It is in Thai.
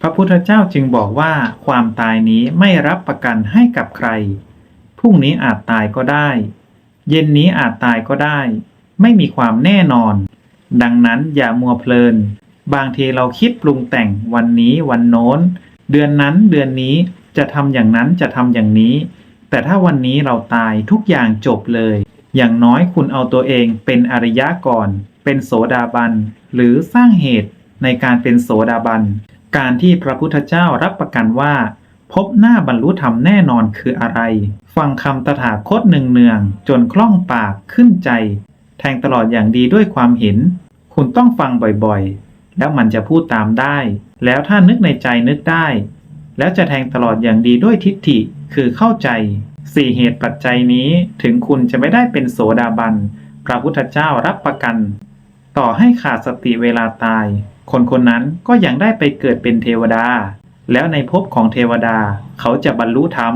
พระพุทธเจ้าจึงบอกว่าความตายนี้ไม่รับประกันให้กับใคร พรุ่งนี้อาจตายก็ได้ เย็นนี้อาจตายก็ได้ ไม่มีความแน่นอน ดังนั้นอย่ามัวเพลิน บางทีเราคิดปรุงแต่งวันนี้วันโน้น เดือนนั้นเดือนนี้จะทำอย่างนั้นจะทำอย่างนี้ แต่ถ้าวันนี้เราตายทุกอย่างจบเลย อย่างน้อยคุณเอาตัวเองเป็นอริยะก่อน เป็นโสดาบัน หรือสร้างเหตุในการเป็นโสดาบัน การที่พระพุทธเจ้ารับประกันว่า พบหน้าบรรลุธรรมแน่นอนคืออะไร ฟังคำตถาคตหนึ่งเนืองจนคล่องปากขึ้นใจ แทงตลอดอย่างดีด้วยความเห็น คุณต้องฟังบ่อยๆ แล้วมันจะพูดตามได้ แล้วถ้านึกในใจนึกได้ แล้วจะแทงตลอดอย่างดีด้วยทิฏฐิคือเข้าใจสี่เหตุปัจจัยนี้ถึงคุณจะไม่ได้เป็นโสดาบัน พระพุทธเจ้ารับประกัน ต่อให้ขาดสติเวลาตาย คนคนนั้นก็ยังได้ไปเกิดเป็นเทวดา แล้วในภพของเทวดาเขาจะบรรลุธรรม